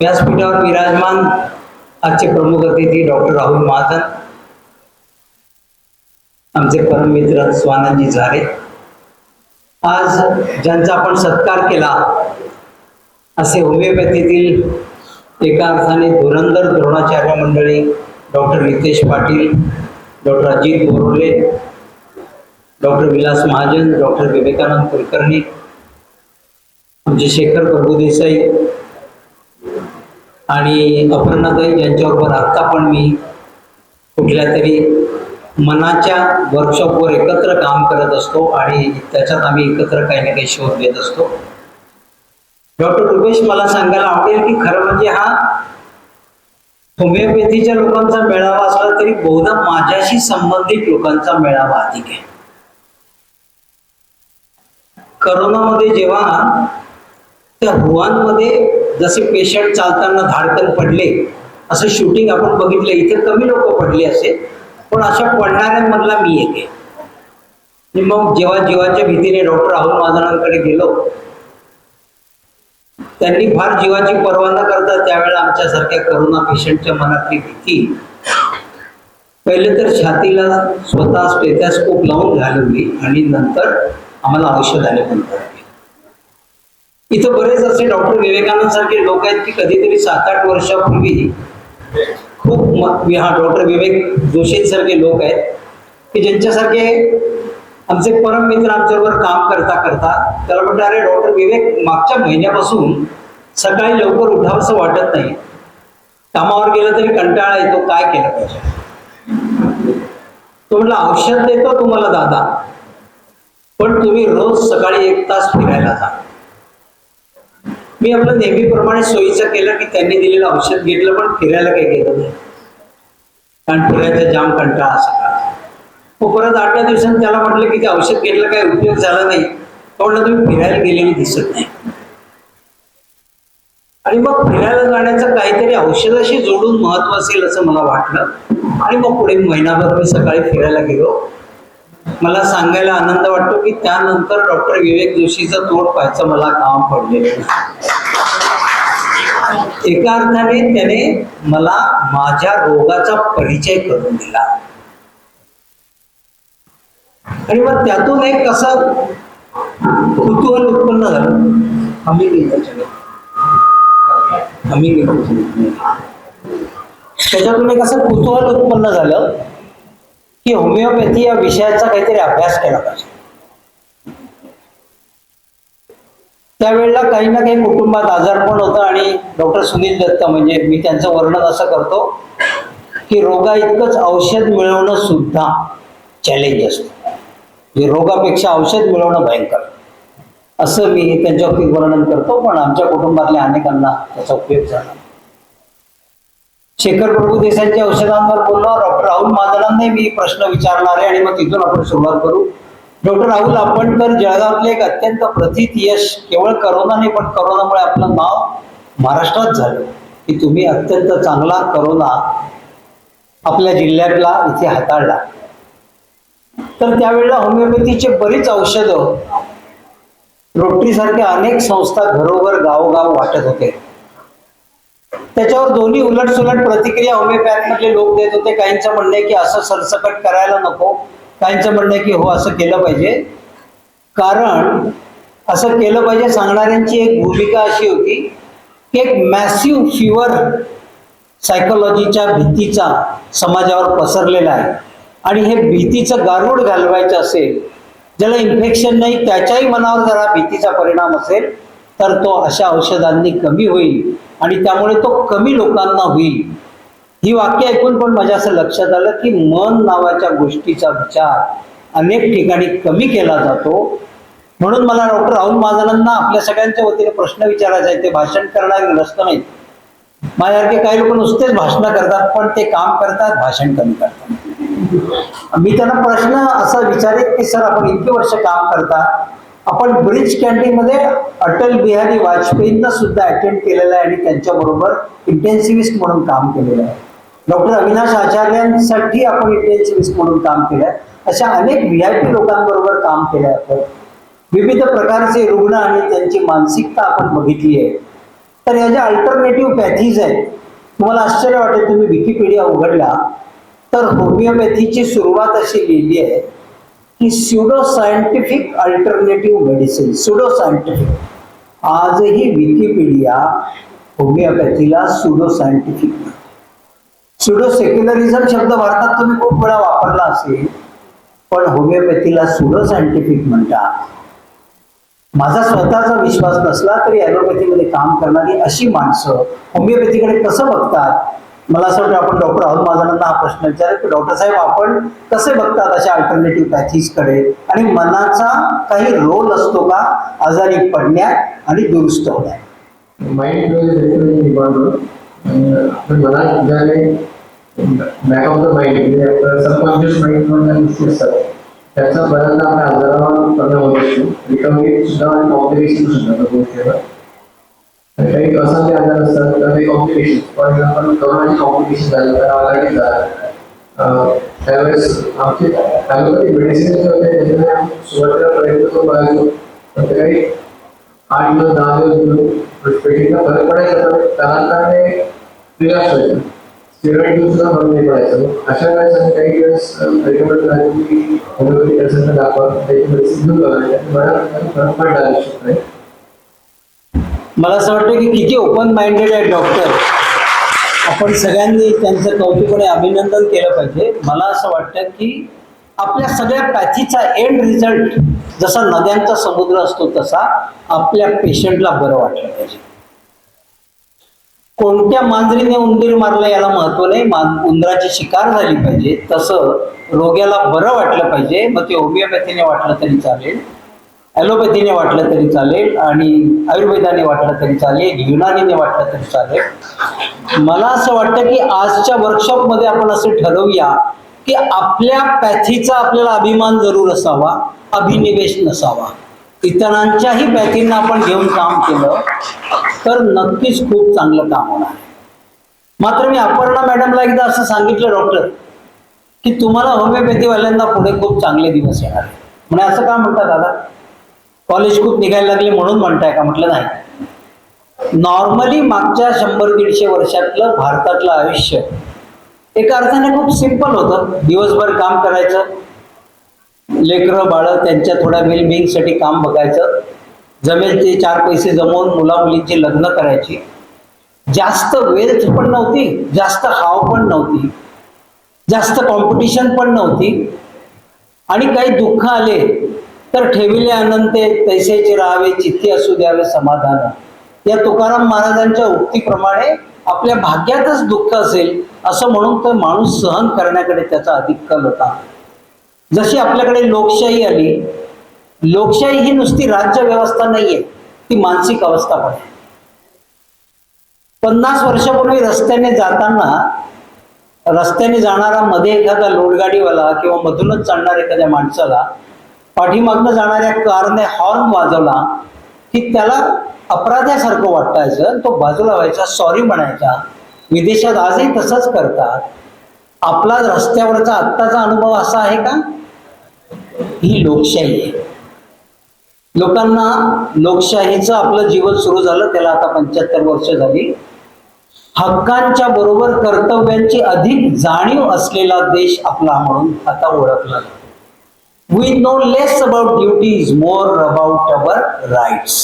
व्यासपीठावर विराजमान आजचे प्रमुख अतिथी डॉक्टर राहुल महाजन आमचे परममित्र स्वानंदजी झारे आज ज्यांचा आपण सत्कार केला असे होमिओपॅथीतील एका अर्थाने धुरंधर द्रोणाचार्य मंडळी doctor Nitesh Patil doctor Ajit Borole doctor Vilas Mahajan doctor Vivekanand Kulkarni आमचे शेखर प्रभुदेसाई आणि अपर्णाताई ज्यांच्याबरोबर आत्ता पण मी कुठल्या तरी मनाच्या वर्कशॉपवर एकत्र काम करत असतो आणि त्याच्यात आम्ही एकत्र काही ना काही शोध घेत असतो. डॉक्टर रुपेश मला सांगायला आवडेल की खरं म्हणजे हा होमिओपॅथीच्या लोकांचा मेळावा असला तरी बहुधा माझ्याशी संबंधित लोकांचा मेळावा अधिक आहे. करोनामध्ये जेव्हा त्या हुवानमध्ये जसे पेशंट चालताना धाडकन पडले असं शूटिंग आपण बघितलं. इथे कमी लोक पडले असे पण अशा पडणाऱ्यांमधला मी येते मग जेव्हा जीवाच्या भीतीने डॉक्टर राहुल महाजनांकडे गेलो त्यांनी फार जीवाची पर्वा न करता त्यावेळेला आमच्यासारख्या करोना पेशंटच्या मनातली भीती. पहिले तर छातीला स्वतः स्टेथॅस्कोप लावून घालवली आणि नंतर आम्हाला औषधाने पण करावी इथं बरेच असे डॉक्टर विवेकानंद सारखे लोक आहेत की कधीतरी सात आठ वर्षापूर्वी खूप हा डॉक्टर विवेक जोशी सारखे लोक आहेत की ज्यांच्यासारखे आमचे परम मित्र आमच्याबरोबर काम करता करता त्याला म्हणतात अरे डॉक्टर विवेक मागच्या महिन्यापासून सकाळी लवकर उठावंसं वाटत नाही. कामावर गेलं तरी कंटाळा येतो काय केलं पाहिजे? तो म्हटलं औषध देतो तुम्हाला दादा. पण तुम्ही रोज सकाळी एक तास फिरायला जा. मी आपलं नेहमीप्रमाणे सोयीचं केलं की त्यांनी दिलेलं औषध घेतलं पण फिरायला काही गेलं नाही. कारण फिरायचा जाम कंटाळा असा मग परत आठ दिवसांनी त्याला म्हटलं की ते औषध घेतलं काही उपयोग झाला नाही. तो तुम्ही फिरायला गेलेली दिसत नाही. आणि मग फिरायला जाण्याचं काहीतरी औषधाशी जोडून महत्त्व असेल असं मला वाटलं. आणि मग पुढे महिनाभर मी सकाळी फिरायला गेलो. मला सांगायला आनंद वाटतो की त्यानंतर डॉक्टर विवेक जोशीचं तोड पाहायचं मला काम पडलेलं एका अर्थाने त्याने मला माझ्या रोगाचा परिचय करून दिला. आणि मग त्यातून एक कसं कुतूहल उत्पन्न झालं. आम्ही आम्ही त्याच्यातून एक असं कुतूहल उत्पन्न झालं. की होमिओपॅथी या विषयाचा काहीतरी अभ्यास केला पाहिजे. त्यावेळेला काही ना काही कुटुंबात आजारपण होतं आणि डॉक्टर सुनील दत्त म्हणजे मी त्यांचं वर्णन असं करतो की रोगा इतकंच औषध मिळवणं सुद्धा चॅलेंज असतं. म्हणजे रोगापेक्षा औषध मिळवणं भयंकर. असं मी त्यांच्या वर्णन करतो पण आमच्या कुटुंबातल्या अनेकांना त्याचा उपयोग झाला. शेखर प्रभू देसाईच्या औषधांवर बोललो. डॉक्टर राहुल महाजनांनी मी प्रश्न विचारणार आहे आणि मग तिथून आपण सुरुवात करू. डॉक्टर राहुल आपण तर जळगावातले एक अत्यंत प्रथित यश केवळ करोना नाही पण करोनामुळे आपलं नाव महाराष्ट्रात झालं. की तुम्ही अत्यंत चांगला करोना आपल्या जिल्ह्यातला इथे हाताळला. तर त्यावेळेला होमिओपॅथीचे बरीच औषधं रोटरी सारख्या अनेक संस्था घरोघर गावोगाव वाटत होते. त्याच्यावर दोन्ही उलट सुलट प्रतिक्रिया होमिओपॅथ मधले लोक देत होते. काहींचं म्हणणं आहे की असं सरसकट करायला नको. काहींचं म्हणणं आहे की हो असं केलं पाहिजे. कारण असं केलं पाहिजे सांगणाऱ्यांची एक भूमिका अशी होती की एक मॅसिव्ह फिवर सायकोलॉजीच्या भीतीचा समाजावर पसरलेला आहे. आणि हे भीतीचं गारूड घालवायचं असेल ज्याला इन्फेक्शन नाही त्याच्याही मनावर जरा भीतीचा परिणाम असेल तर तो अशा औषधांनी कमी होईल. आणि त्यामुळे तो कमी लोकांना होईल. ही वाक्य ऐकून पण माझ्या असं लक्षात आलं की मन नावाच्या गोष्टीचा विचार अनेक ठिकाणी कमी केला जातो. म्हणून मला डॉक्टर राहुल महाजनांना आपल्या सगळ्यांच्या वतीने प्रश्न विचारायचा आहे. ते भाषण करणारे ग्रस्त नाहीत. माझ्यासारखे काही लोक नुसतेच भाषण करतात पण ते काम करतात भाषण कमी करतात. मी त्यांना प्रश्न असा विचारेल की सर आपण इतके वर्ष काम करता आपण ब्रिज कॅन्टीन मध्ये अटल बिहारी वाजपेयींना सुद्धा अटेंड केलेलं आहे आणि त्यांच्याबरोबर इंटेन्सिव्हिस्ट म्हणून काम केलेलं आहे. डॉक्टर अविनाश आचार्यांसाठी आपण इंटेन्सिव्हिस्ट म्हणून काम केलंय आहे. अशा अनेक व्ही आय पी लोकांबरोबर काम केलं आपण. विविध प्रकारचे रुग्ण आणि त्यांची मानसिकता आपण बघितली आहे. तर ह्या ज्या अल्टरनेटिव्ह पॅथीज आहेत तुम्हाला आश्चर्य वाटेल तुम्ही विकिपीडिया उघडला तर होमिओपॅथीची सुरुवात अशी लिहिली आहे. की pseudo scientific alternative medicine pseudo scientific आजही विकिपीडिया होमिओपॅथीला स्युडो सायंटिफिक स्युडो सेक्युलरिझम शब्द भारतात तुम्ही खूप वेळा वापरला असेल पण होमिओपॅथीला स्युडो सायंटिफिक म्हणतात. माझा स्वतःचा विश्वास नसला तरी ॲलोपॅथीमध्ये काम करणारी अशी माणसं होमिओपॅथीकडे कसं बघतात? मला असं वाटतं आपण डॉक्टर अरुण महाजनांना हा प्रश्न विचार की डॉक्टर साहेब आपण कसे बघतात अशा अल्टरनेटिव्ह पॅथीजकडे? आणि मनाचा काही रोल असतो का? आजारी पडण्यात आणि दुरुस्त होण्यात. Mind back of the mind subconscious mind गोष्टी असतात. त्याचा बऱ्याचदा आपल्या आजारावर परिणाम होत असतो. रिकव्हरी सुद्धा आणि कॉम्प्लिकेशन सुद्धा गोष्टीवर काही असाध्य आजार असतात तर काही कॉम्प्लिकेशन फॉर एक्झाम्पल करोनाची कॉम्प्लिकेशन झालं तर आघाडी झाला. त्यावेळेस आमचे ॲलोपॅथिक मेडिसिन जे होते त्याच्यामध्ये आम्ही सुरुवातीला प्रयत्न करून बघायचो पण ते काही आठ दिवस दहा दिवस पेशंटला फरक पडायचा पण त्यानंतर ते रिलॅक्स व्हायचं. स्टेरॉइड घेऊन सुद्धा फरक नाही पडायचं. अशा वेळेस आम्ही काही वेळेस रेकमेंड करायचो की होमिओपॅथिक असेल दाखवा त्याची मेडिसिन घेऊन बघायचं बऱ्याच फरक पडला आहे मला असं वाटतं की किती ओपन माइंडेड आहेत डॉक्टर आपण सगळ्यांनी त्यांचं कौतुकाने अभिनंदन केलं पाहिजे. मला असं वाटतं की आपल्या सगळ्या पॅथीचा एंड रिझल्ट जसा नद्यांचा समुद्र असतो तसा आपल्या पेशंटला बरं वाटलं पाहिजे. कोणत्या मांजरीने उंदीर मारला याला महत्त्व नाही. उंदराची शिकार झाली पाहिजे. तसं रोग्याला बरं वाटलं पाहिजे. मग ते होमिओपॅथीने वाटलं तरी चालेल. ॲलोपॅथीने वाटलं तरी चालेल आणि आयुर्वेदाने वाटलं तरी चालेल युनानीने वाटलं तरी चालेल. मला असं वाटतं की आजच्या वर्कशॉपमध्ये आपण असं ठरवूया की आपल्या पॅथीचा आपल्याला अभिमान जरूर असावा अभिनिवेश नसावा. इतरांच्याही पॅथींना आपण घेऊन काम केलं तर नक्कीच खूप चांगलं काम होणार. मात्र मी अपर्णा मॅडमला एकदा असं सांगितलं डॉक्टर की तुम्हाला होमिओपॅथीवाल्यांना पुढे खूप चांगले दिवस येणार म्हणजे असं का म्हणता दादा? कॉलेज खूप निघायला लागले म्हणून म्हणताय का? म्हटलं नाही. नॉर्मली मागच्या शंभर दीडशे वर्षातलं भारतातलं आयुष्य एका अर्थाने खूप सिंपल होतं. दिवसभर काम करायचं लेकरं बाळं त्यांच्या थोड्या वेलबिईंगसाठी काम बघायचं जमेल ते चार पैसे जमवून मुला मुलींची लग्न करायची. जास्त वेल्थ पण नव्हती जास्त हाव पण नव्हती जास्त कॉम्पिटिशन पण नव्हती. आणि काही दुःख आले तर ठेविले अनंते तैसेचे राहावे चित्ती असू द्यावे समाधान. या तुकाराम महाराजांच्या उक्तीप्रमाणे आपल्या भाग्यातच दुःख असेल असं म्हणून तर माणूस सहन करण्याकडे त्याचा अधिक कल होता. जशी आपल्याकडे लोकशाही आली लोकशाही ही नुसती राज्य व्यवस्था नाहीये ती मानसिक अवस्था पण आहे. पन्नास वर्षापूर्वी रस्त्याने जाताना रस्त्याने जाणारा मध्ये एखादा लोडगाडीवाला किंवा मधूनच चालणाऱ्या एखाद्या माणसाला पाठीमागनं जाणाऱ्या कारने हॉर्न वाजवला की त्याला अपराध्यासारखं वाटायचं तो बाजूला व्हायचा सॉरी म्हणायचा. विदेशात आजही तसंच करतात. आपला रस्त्यावरचा आत्ताचा अनुभव असा आहे का? ही लोकशाही आहे. लोकांना लोकशाहीचं आपलं जीवन सुरू झालं त्याला आता पंच्याहत्तर वर्ष झाली. हक्कांच्या बरोबर कर्तव्यांची अधिक जाणीव असलेला देश आपला म्हणून आता ओळखला जातो. We know less about duties more about our rights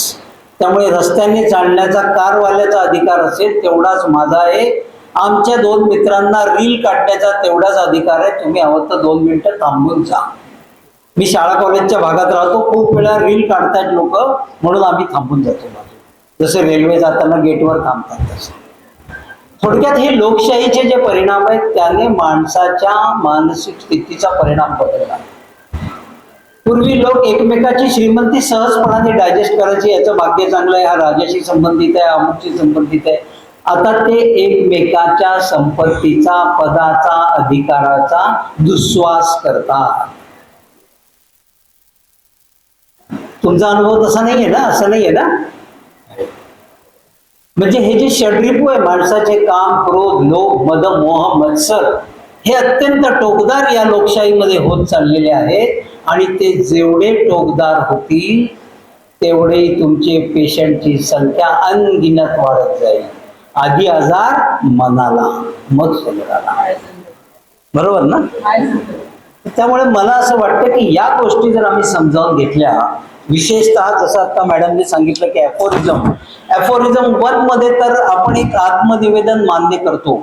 त्यामुळे रस्त्याने चालण्याचा कारवाल्याचा अधिकार असेल तेवढाच माझा आहे. आमच्या दोन मित्रांना रील काढण्याचा तेवढाच अधिकार आहे. तुम्ही हवं तर दोन मिनिटं थांबून जा. मी शाळा कॉलेजच्या भागात राहतो. खूप वेळा रील काढतायत लोक. म्हणून आम्ही थांबून जातो बाजू जसे रेल्वे जाताना गेटवर थांबतात तसं. थोडक्यात हे लोकशाहीचे जे परिणाम आहेत त्याने माणसाच्या मानसिक स्थितीचा परिणाम बदलला. पूर्वी लोक एकमेकाची श्रीमंती सहजपणाने डायजेस्ट करायची. याचं भाग्य चांगलं आहे. हा राजाशी संबंधित आहे अमुकशी संबंधित आहे. आता ते एकमेकाच्या संपत्तीचा पदाचा अधिकाराचा दुस्वास करतात. तुमचा अनुभव तसा नाहीये ना? असं नाहीये ना? म्हणजे हे जे षड्रिपू आहे माणसाचे काम क्रोध लोभ मद मोह मत्सर हे अत्यंत टोकदार या लोकशाहीमध्ये होत चाललेले आहेत. आणि ते जेवढे टोकदार होतील तेवढे तुमचे पेशंटची संख्या अनगिनत वाढत जाईल. आधी आजार मनाला मग शरीराला बरोबर ना? त्यामुळे मला असं वाटतं की या गोष्टी जर आम्ही समजावून घेतल्या विशेषतः जसं आता मॅडमने सांगितलं की ॲफोरिझम ॲफोरिझम वनमध्ये तर आपण एक आत्मनिवेदन मान्य करतो.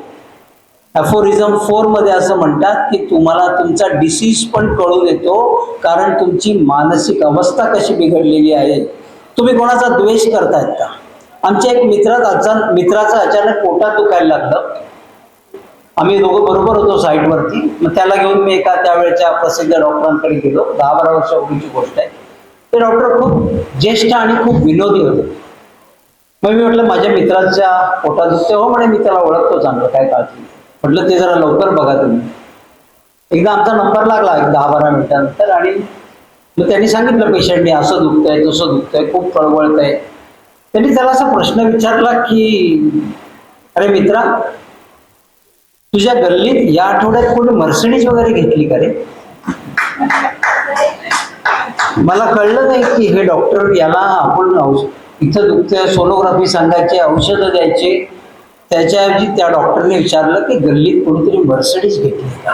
ॲफोरिझम फोरमध्ये असं म्हणतात की तुम्हाला तुमचा डिसीज पण कळून येतो कारण तुमची मानसिक अवस्था कशी बिघडलेली आहे. तुम्ही कोणाचा द्वेष करतायत का? आमच्या एक मित्रात अचानक मित्राचं अचानक पोटात दुखायला लागलं. आम्ही दोघं बरोबर होतो साईटवरती मग त्याला घेऊन मी एका त्यावेळेच्या प्रसिद्ध डॉक्टरांकडे गेलो. दहा बारा वर्षापूर्वीची गोष्ट आहे. ते डॉक्टर खूप ज्येष्ठ आणि खूप विनोदी होते. मग मी म्हटलं माझ्या मित्राच्या पोटात दुखते हो म्हणे मी त्याला ओळखतो चांगलं काय काळजी म्हटलं ते जरा लवकर बघा तुम्ही. एकदा आमचा नंबर लागला एक दहा बारा मिनिटानंतर आणि मग त्यांनी सांगितलं पेशंटने असं दुखतंय तसं दुखतंय खूप कळवळतंय त्यांनी त्याला असा प्रश्न विचारला की अरे मित्रा तुझ्या गल्लीत या आठवड्यात कोणी मर्सिडीज वगैरे घेतली का रे? मला कळलं नाही की हे डॉक्टर याला आपण इथं दुखतंय सोनोग्राफी सांगायचे औषधं द्यायचे त्याच्याऐवजी त्या डॉक्टरने विचारलं की गल्लीत कोणीतरी मर्सडीज घेतली का?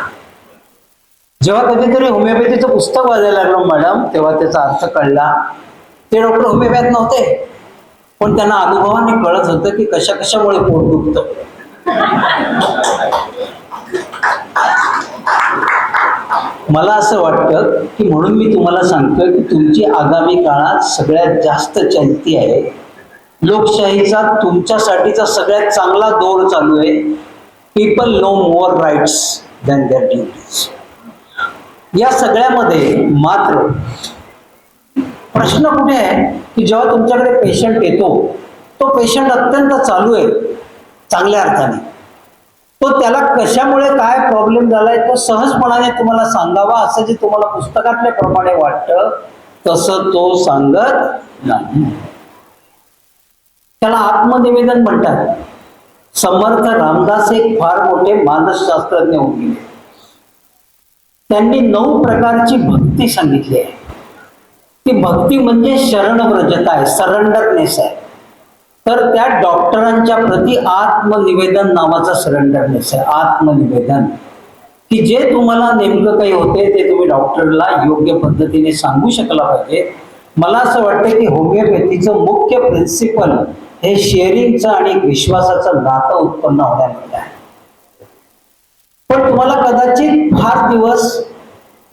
जेव्हा कधीतरी होमिओपॅथीचं पुस्तक वाजायला लागलो मॅडम तेव्हा त्याचा अर्थ कळला. ते डॉक्टर होमिओपॅथ नव्हते पण त्यांना अनुभवाने कळत होतं की कशा कशामुळे पोट दुखत. मला असं वाटतं की म्हणून मी तुम्हाला सांगतोय की तुमची आगामी काळात सगळ्यात जास्त चलती आहे लोकशाहीचा तुमच्यासाठीचा सगळ्यात चांगला दौर चालू आहे. People know more rights than their duties या सगळ्यामध्ये मात्र प्रश्न कुठे आहे? की जेव्हा तुमच्याकडे पेशंट येतो तो पेशंट अत्यंत चालू आहे चांगल्या अर्थाने. तो त्याला कशामुळे काय प्रॉब्लेम झालाय तो सहजपणाने तुम्हाला सांगावा असं जे तुम्हाला पुस्तकातल्या प्रमाणे वाटतं तसं तो सांगत नाही. त्याला आत्मनिवेदन म्हणतात. समर्थ रामदास एक फार मोठे मानसशास्त्रज्ञ होते त्यांनी नऊ प्रकारची भक्ती सांगितली आहे. ती भक्ती म्हणजे शरणव्रजता आहे सरेंडरनेस आहे. तर त्या डॉक्टरांच्या प्रती आत्मनिवेदन नावाचा सरेंडरनेस आहे आत्मनिवेदन. की जे तुम्हाला नेमकं काही होते ते तुम्ही डॉक्टरला योग्य पद्धतीने सांगू शकला पाहिजे. मला असं वाटतं की होमिओपॅथीचं मुख्य प्रिन्सिपल हे शेअरिंगचं आणि विश्वासाचं नातं उत्पन्न होण्यामध्ये आहे. पण तुम्हाला कदाचित फार दिवस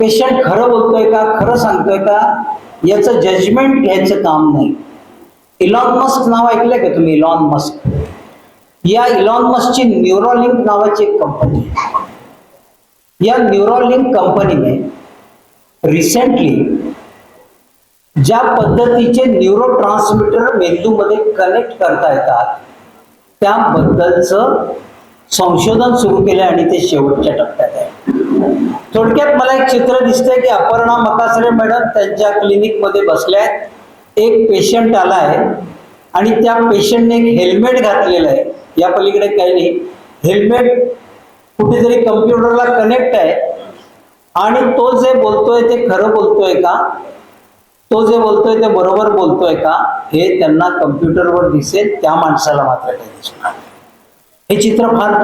पेशंट खरं बोलतोय का खरं सांगतोय का याचं जजमेंट घ्यायचं काम नाही. इलॉन मस्क नाव ऐकलंय का तुम्ही? इलॉन मस्क या इलॉन मस्कची न्यूरोलिंक नावाची एक कंपनी आहे. या न्यूरोलिंक कंपनीने रिसेंटली ज्या पद्धतीचे न्यूरो ट्रान्समिटर मेंदूमध्ये कनेक्ट करता येतात त्याबद्दलचं संशोधन सुरू केलं आणि ते शेवटच्या टप्प्यात आहे. थोडक्यात मला एक चित्र दिसतंय की अपर्णा मकासरे मॅडम त्यांच्या क्लिनिकमध्ये बसल्या आहेत. एक पेशंट आलाय आणि त्या पेशंटने एक हेल्मेट घातलेलं आहे. या पलीकडे काही नाही. हेल्मेट कुठेतरी कम्प्युटरला कनेक्ट आहे. आणि तो जे बोलतोय ते खरं बोलतोय का? तो जे बोलतोय ते बरोबर बोलतोय का हे त्यांना कम्प्युटरवर दिसेल त्या माणसाला मात्र काही दिसणार. हे चित्र फार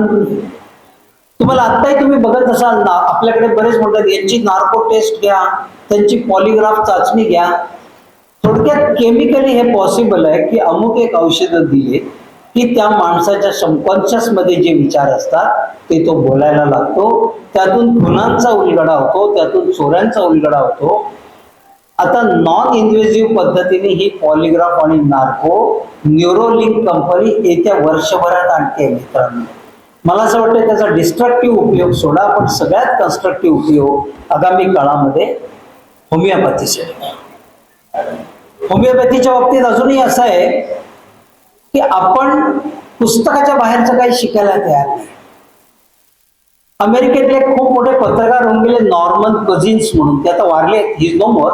तुम्हाला आत्ताही तुम्ही बघत असाल ना आपल्याकडे बरेच म्हणतात यांची नार्को टेस्ट घ्या त्यांची पॉलिग्राफ चाचणी घ्या. थोडक्यात केमिकली हे पॉसिबल आहे की अमुक एक औषधं दिले की त्या माणसाच्या सबकॉन्शियसमध्ये जे विचार असतात ते तो बोलायला लागतो. त्यातून खुनांचा उलगडा होतो त्यातून चोऱ्यांचा उलगडा होतो. आता नॉन इन्व्हेसिव्ह पद्धतीने ही पॉलिग्राफ आणि नार्को न्यूरोलिंक कंपनी येत्या वर्षभरात आणते मित्रांनो. मला असं वाटतं त्याचा डिस्ट्रक्टिव्ह उपयोग सोडा पण सगळ्यात कन्स्ट्रक्टिव्ह उपयोग आगामी काळामध्ये होमिओपॅथीचे होमिओपॅथीच्या बाबतीत अजूनही असं आहे की आपण पुस्तकाच्या बाहेरचं काही शिकायला तयार नाही. अमेरिकेतले खूप मोठे पत्रकार होऊन गेले नॉर्मन कझिन्स म्हणून. ते आता वारले हिज नो मोर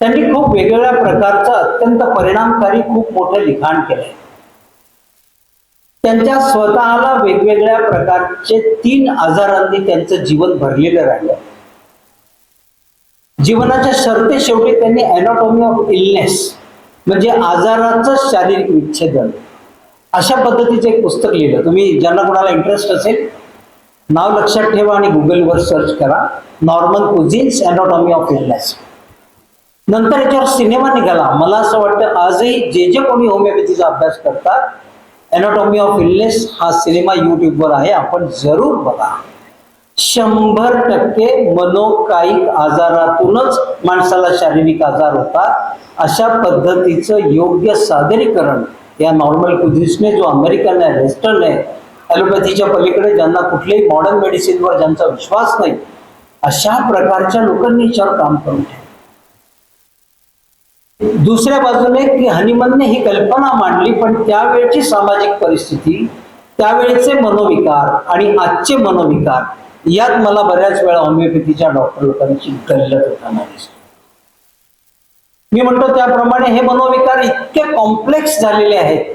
त्यांनी खूप वेगवेगळ्या प्रकारचं अत्यंत परिणामकारी खूप मोठं लिखाण केलंय. त्यांच्या स्वतःला वेगवेगळ्या प्रकारचे तीन आजारांनी त्यांचं जीवन भरलेलं राहिलं. जीवनाच्या शर्ते शेवटी त्यांनी अॅनाटॉमी ऑफ इलनेस म्हणजे आजाराचं शारीरिक विच्छेदन अशा पद्धतीचं एक पुस्तक लिहिलं. तुम्ही ज्यांना कोणाला इंटरेस्ट असेल नाव लक्षात ठेवा आणि गुगलवर सर्च करा. Normal cousins anatomy of illness नंतर याच्यावर सिनेमा निघाला. मला असं वाटतं आजही जे जे कोणी होमिओपॅथीचा अभ्यास करतात एनाटॉमी ऑफ इलनेस हा सिनेमा युट्यूबवर आहे. आपण जरूर बघा. शंभर टक्के मनोकायिक आजारातूनच माणसाला शारीरिक आजार होतात. अशा पद्धतीचं योग्य सादरीकरण या नॉर्मल कुझिन्सने जो अमेरिकन आहे वेस्टर्न आहे ॲलोपॅथीच्या पलीकडे ज्यांना कुठल्याही मॉडर्न मेडिसिनवर ज्यांचा विश्वास नाही अशा प्रकारच्या लोकांनी याच्यावर काम करून ठेवलं. दुसऱ्या बाजूने की हनिमनने ही कल्पना मांडली पण त्यावेळची सामाजिक परिस्थिती त्यावेळेचे मनोविकार आणि आजचे मनोविकार यात मला बऱ्याच वेळा होमिओपॅथीच्या डॉक्टर लोकांची गल्लत होताना दिसते. मी म्हणतो त्याप्रमाणे हे मनोविकार इतके कॉम्प्लेक्स झालेले आहेत.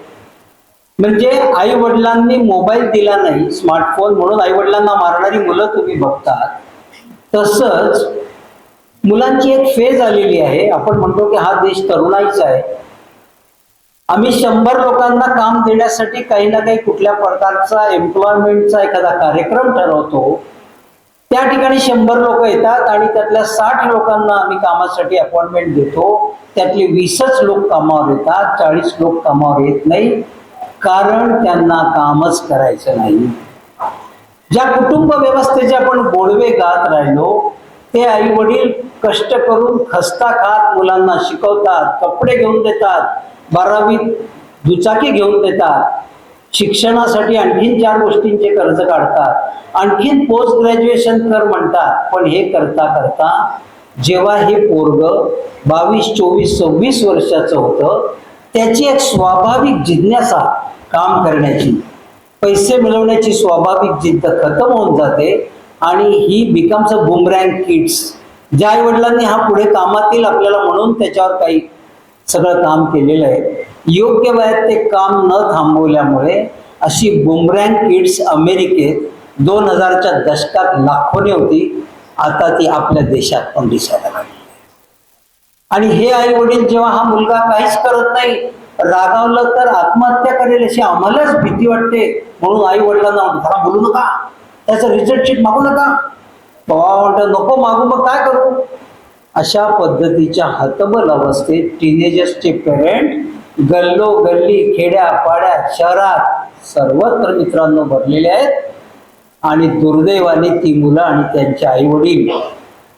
म्हणजे आई वडिलांनी मोबाईल दिला नाही स्मार्टफोन म्हणून आई वडिलांना मारणारी मुलं तुम्ही बघतात तसंच मुलांची एक फेज आलेली आहे. आपण म्हणतो की हा देश तरुणाईचा आहे. आम्ही शंभर लोकांना काम देण्यासाठी काही ना काही कुठल्या प्रकारचा एम्प्लॉयमेंटचा एखादा कार्यक्रम ठरवतो. त्या ठिकाणी शंभर लोक येतात आणि त्यातल्या साठ लोकांना आम्ही कामासाठी अपॉइंटमेंट देतो. त्यातले वीसच लोक कामावर येतात चाळीस लोक कामावर येत नाही. कारण त्यांना कामच करायचं नाही. ज्या कुटुंब व्यवस्थेचे आपण गोडवे गात राहिलो ते आई वडील कष्ट करून खस्ता खात मुलांना शिकवतात कपडे घेऊन देतात बारावीत दुचाकी घेऊन देतात. शिक्षणासाठी आणखीन चार गोष्टींचे कर्ज काढतात. आणखीन पोस्ट ग्रॅज्युएशन कर म्हणतात पण हे करता करता जेव्हा हे पोरग बावीस चोवीस सव्वीस वर्षाचं होतं त्याची एक स्वाभाविक जिज्ञासा काम करण्याची पैसे मिळवण्याची स्वाभाविक जिद्द खतम होऊन जाते. आणि ही बिकम्स अ बुमरँग किड्स ज्या आई वडिलांनी हा पुढे कामातील आपल्याला म्हणून त्याच्यावर काही सगळं काम केलेलं आहे. योग्य वयात ते काम न थांबवल्यामुळे अशी बुमरँग किड्स अमेरिकेत दोन हजारच्या दशकात लाखोने होती. आता ती आपल्या देशात पण दिसायला लागली. आणि हे आई वडील जेव्हा हा मुलगा काहीच करत नाही रागावलं तर आत्महत्या करेल अशी आम्हालाच भीती वाटते. म्हणून आई वडिलांना बोलू नका. त्याचं रिझल्ट शीट मागू नका. बाबा म्हणतो नको मागू मग काय करू? अशा पद्धतीच्या हतबल अवस्थेत टीनेजर्सचे पेरेंट गल्लो गल्ली खेड्या पाड्या शहरात सर्वत्र मित्रांनो भरलेले आहेत. आणि दुर्दैवाने ती मुलं आणि त्यांचे आई वडील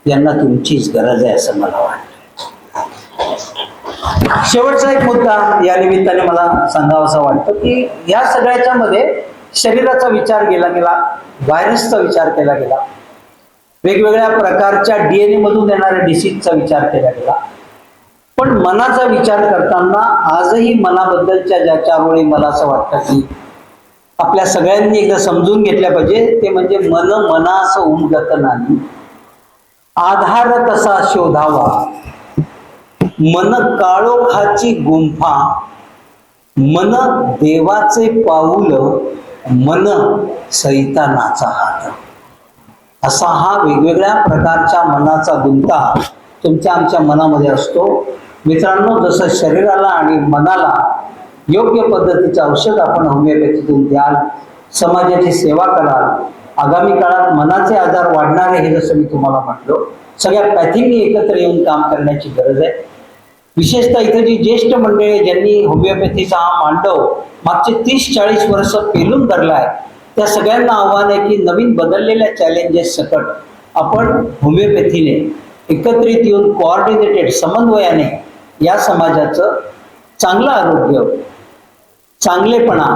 यांना तुमचीच गरज आहे असं मला वाटतं शेवटचा एक मुद्दा या निमित्ताने मला सांगावासा वाटतं की या सगळ्याच्या मध्ये शरीराचा विचार केला गेला. व्हायरसचा विचार केला गेला. वेगवेगळ्या प्रकारच्या डीएनए मधून येणाऱ्या डिसीजचा विचार केला गेला. पण मनाचा विचार करताना आजही मनाबद्दलच्या ज्या चारोळी मला असं वाटतं की आपल्या सगळ्यांनी एकदा समजून घेतल्या पाहिजे. ते म्हणजे मन मनास उमगत नाही. आधार कसा शोधावा. मन काळोखाची गुंफा. मन देवाचे पाऊल मन सैतानाचा हात. असा हा वेगवेगळ्या प्रकारच्या मनाचा गुंता तुमच्या आमच्या मनामध्ये असतो. मित्रांनो जसं शरीराला आणि मनाला योग्य पद्धतीचं औषध आपण होमिओपॅथीतून द्याल समाजाची सेवा कराल आगामी काळात मनाचे आजार वाढणारे हे जसं मी तुम्हाला म्हटलो सगळ्या पॅथींनी एकत्र येऊन काम करण्याची गरज आहे. विशेषतः इथं जी ज्येष्ठ मंडळी ज्यांनी होमिओपॅथीचा हा मांडव मागचे तीस चाळीस वर्ष पेलून धरलाय त्या सगळ्यांना आव्हान आहे की नवीन बदललेल्या चॅलेंजेस सकट. आपण होमिओपॅथीने एकत्रित येऊन कोऑर्डिनेटेड समन्वयाने या समाजाचं चांगलं आरोग्य चांगलेपणा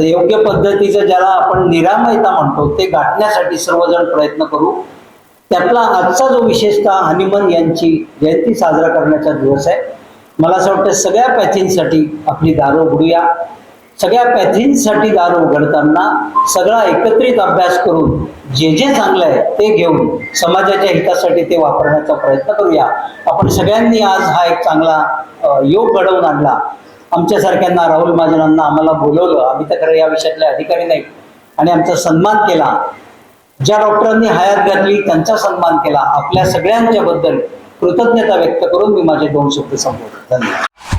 योग्य पद्धतीचं ज्याला आपण निरामयता म्हणतो ते गाठण्यासाठी सर्वजण प्रयत्न करू. त्यातला आजचा जो विशेषतः हनुमान यांची जयंती साजरा करण्याचा दिवस आहे मला असं वाटतं सगळ्या पॅथींसाठी आपली दारं उघडूया. सगळ्या पॅथींसाठी दारं उघडताना सगळा एकत्रित अभ्यास करून जे जे चांगलं आहे ते घेऊन समाजाच्या हितासाठी ते वापरण्याचा प्रयत्न करूया. आपण सगळ्यांनी आज हा एक चांगला योग घडवून आणला. आमच्यासारख्यांना राहुल महाजनांना आम्हाला बोलवलं. आम्ही तर खरं या विषयातले अधिकारी नाही. आणि आमचा सन्मान केला. ज्या डॉक्टरांनी हयात घातली त्यांचा सन्मान केला. आपल्या सगळ्यांच्या बद्दल कृतज्ञता व्यक्त करून मी माझे दोन शब्द संपवतो. धन्यवाद.